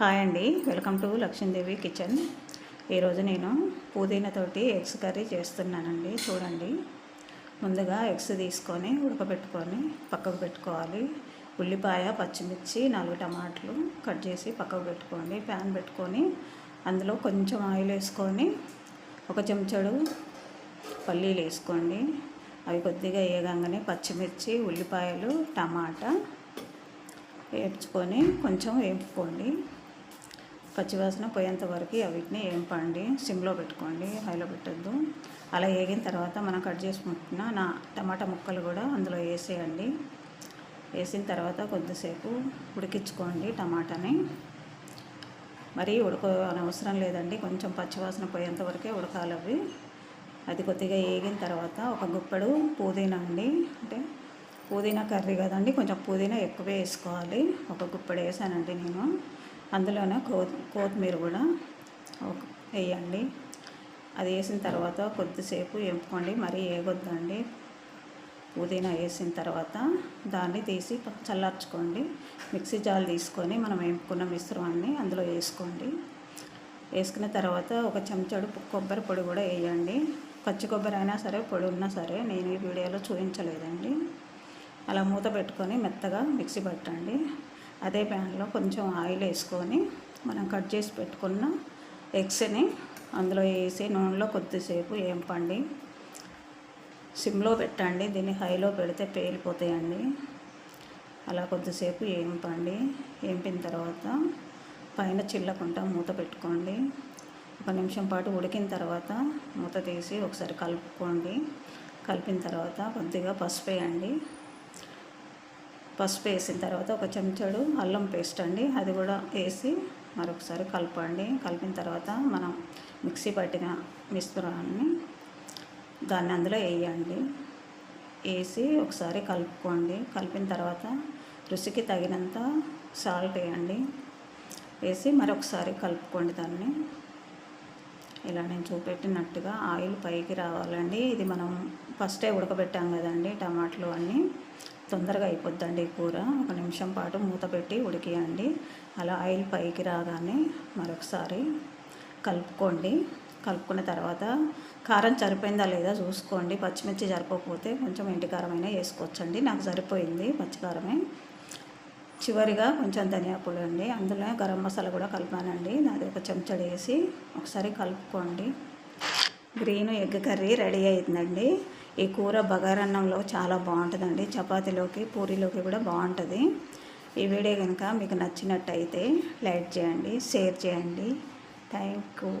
Hi అండి. Welcome to Lakshmidevi kitchen. ఈరోజు నేను పుదీనాతోటి ఎగ్స్ కర్రీ చేస్తున్నానండి. చూడండి. ముందుగా ఎగ్స్ తీసుకొని ఉడకబెట్టుకొని పక్కకు పెట్టుకోవాలి. ఉల్లిపాయ పచ్చిమిర్చి నాలుగు టమాటలు కట్ చేసి పక్కకు పెట్టుకోండి. ప్యాన్ పెట్టుకొని అందులో కొంచెం ఆయిల్ వేసుకొని ఒక చెంచాడు పల్లీలు వేసుకోండి. అవి కొద్దిగా వేయగానే పచ్చిమిర్చి ఉల్లిపాయలు టమాటా వేపుకొని కొంచెం వేపుకోండి. పచ్చివాసన పోయేంత వరకు వీటిని వేంపండి సిమ్లో పెట్టుకోండి హైలో పెట్టద్దు. అలా వేగిన తర్వాత మనం కట్ చేసుకుంటున్న నా టమాటా ముక్కలు కూడా అందులో వేసేయండి వేసిన తర్వాత కొద్దిసేపు ఉడికించుకోండి టమాటాని. మరీ ఉడక అవసరం లేదండి కొంచెం పచ్చివాసన పోయేంత వరకే ఉడకాలి అవి. అది కొద్దిగా వేగిన తర్వాత ఒక గుప్పడు పుదీనా అండి అంటే పుదీనా కర్రీ కదండి కొంచెం పుదీనా ఎక్కువే వేసుకోవాలి. ఒక గుప్పడు వేసానండి నేను. అందులోనే కో కొత్తిమీర కూడా వేయండి. అది వేసిన తర్వాత కొద్దిసేపు వేపుకోండి. మరీ వేగొద్దండి పుదీనా వేసిన తర్వాత దాన్ని తీసి చల్లార్చుకోండి. మిక్సీ జాలు తీసుకొని మనం వేపుకున్న మిశ్రమాన్ని అందులో వేసుకోండి. వేసుకున్న తర్వాత ఒక చెంచాడు కొబ్బరి పొడి కూడా వేయండి. పచ్చి కొబ్బరి అయినా సరే పొడి ఉన్నా సరే నేను ఈ వీడియోలో చూపించలేదండి. అలా మూత పెట్టుకొని మెత్తగా మిక్సీ పట్టండి. అదే ప్యాన్లో కొంచెం ఆయిల్ వేసుకొని మనం కట్ చేసి పెట్టుకున్న ఎగ్స్ని అందులో వేసి నూనెలో కొద్దిసేపు వేంపండి. సిమ్లో పెట్టండి దీన్ని హైలో పెడితే పేలిపోతాయండి. అలా కొద్దిసేపు ఏంపండి వేంపిన తర్వాత పైన చిల్లకుండా మూత పెట్టుకోండి. ఒక నిమిషం పాటు ఉడికిన తర్వాత మూత తీసి ఒకసారి కలుపుకోండి. కలిపిన తర్వాత కొద్దిగా పసుపు వేయండి పసుపు వేసిన తర్వాత ఒక చెంచాడు అల్లం పేస్ట్ అండి. అది కూడా వేసి మరొకసారి కలపండి. కలిపిన తర్వాత మనం మిక్సీ పట్టిన మిశ్రమాన్ని దాన్ని అందులో వేయండి. వేసి ఒకసారి కలుపుకోండి. కలిపిన తర్వాత రుచికి తగినంత సాల్ట్ వేయండి. వేసి మరొకసారి కలుపుకోండి దాన్ని. ఇలా నేను చూపెట్టినట్టుగా ఆయిల్ పైకి రావాలండి. ఇది మనం ఫస్టే ఉడకబెట్టాం కదండి టమాటాలు అన్నీ. తొందరగా అయిపోద్దండి కూర. ఒక నిమిషం పాటు మూత పెట్టి ఉడికియండి. అలా ఆయిల్ పైకి రాగానే మరొకసారి కలుపుకోండి. కలుపుకున్న తర్వాత కారం సరిపోయిందా లేదా చూసుకోండి. పచ్చిమిర్చి సరిపోకపోతే కొంచెం ఎంటికారమైనా వేసుకోవచ్చండి. నాకు సరిపోయింది పచ్చికారమే. చివరిగా కొంచెం ధనియా అండి. అందులో గరం మసాలా కూడా కలిపానండి నాది ఒక చెంచడు వేసి ఒకసారి కలుపుకోండి. గ్రీన్ ఎగ్ కర్రీ రెడీ అయిందండి. ఈ కూర బగారన్నంలో చాలా బాగుంటుందండి. చపాతీలోకి పూరీలోకి కూడా బాగుంటుంది. ఈ వీడియో కనుక మీకు నచ్చినట్టయితే లైక్ చేయండి షేర్ చేయండి. Thank you